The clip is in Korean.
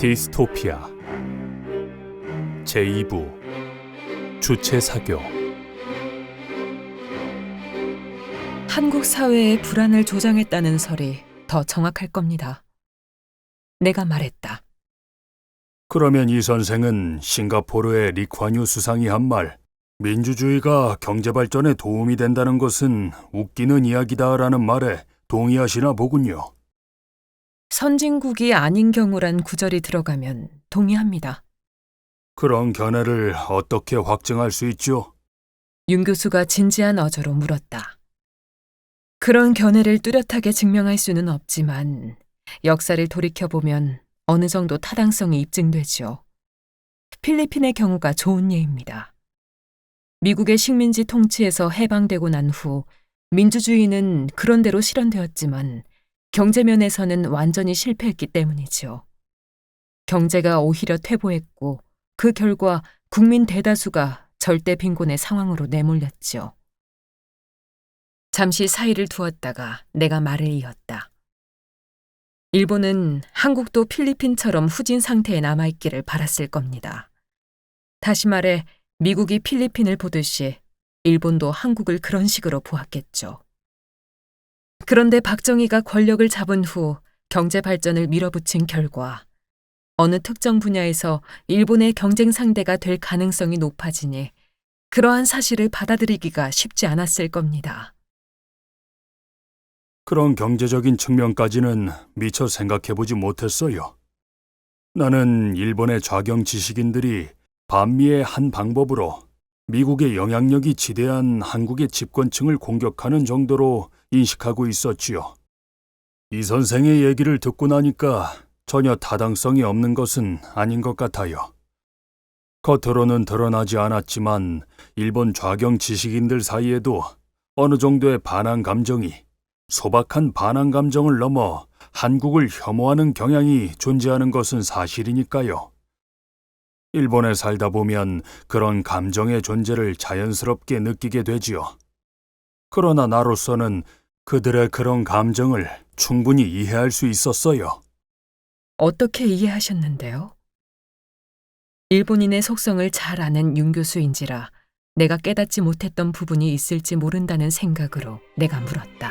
디스토피아 제2부 주체 사교 한국 사회의 불안을 조장했다는 설이 더 정확할 겁니다. 내가 말했다. 그러면 이 선생은 싱가포르의 리콴유 수상이 한 말 민주주의가 경제 발전에 도움이 된다는 것은 웃기는 이야기다라는 말에 동의하시나 보군요. 선진국이 아닌 경우란 구절이 들어가면 동의합니다. 그런 견해를 어떻게 확증할 수 있죠? 윤 교수가 진지한 어조로 물었다. 그런 견해를 뚜렷하게 증명할 수는 없지만 역사를 돌이켜보면 어느 정도 타당성이 입증되죠. 필리핀의 경우가 좋은 예입니다. 미국의 식민지 통치에서 해방되고 난 후 민주주의는 그런대로 실현되었지만 경제면에서는 완전히 실패했기 때문이죠. 경제가 오히려 퇴보했고 그 결과 국민 대다수가 절대 빈곤의 상황으로 내몰렸죠. 잠시 사이를 두었다가 내가 말을 이었다. 일본은 한국도 필리핀처럼 후진 상태에 남아있기를 바랐을 겁니다. 다시 말해 미국이 필리핀을 보듯이 일본도 한국을 그런 식으로 보았겠죠. 그런데 박정희가 권력을 잡은 후 경제 발전을 밀어붙인 결과 어느 특정 분야에서 일본의 경쟁 상대가 될 가능성이 높아지니 그러한 사실을 받아들이기가 쉽지 않았을 겁니다. 그런 경제적인 측면까지는 미처 생각해보지 못했어요. 나는 일본의 좌경 지식인들이 반미의 한 방법으로 미국의 영향력이 지대한 한국의 집권층을 공격하는 정도로 인식하고 있었지요. 이 선생의 얘기를 듣고 나니까 전혀 타당성이 없는 것은 아닌 것 같아요. 겉으로는 드러나지 않았지만 일본 좌경 지식인들 사이에도 어느 정도의 반항 감정이 소박한 반항 감정을 넘어 한국을 혐오하는 경향이 존재하는 것은 사실이니까요. 일본에 살다 보면 그런 감정의 존재를 자연스럽게 느끼게 되지요. 그러나 나로서는 그들의 그런 감정을 충분히 이해할 수 있었어요. 어떻게 이해하셨는데요? 일본인의 속성을 잘 아는 윤 교수인지라 내가 깨닫지 못했던 부분이 있을지 모른다는 생각으로 내가 물었다.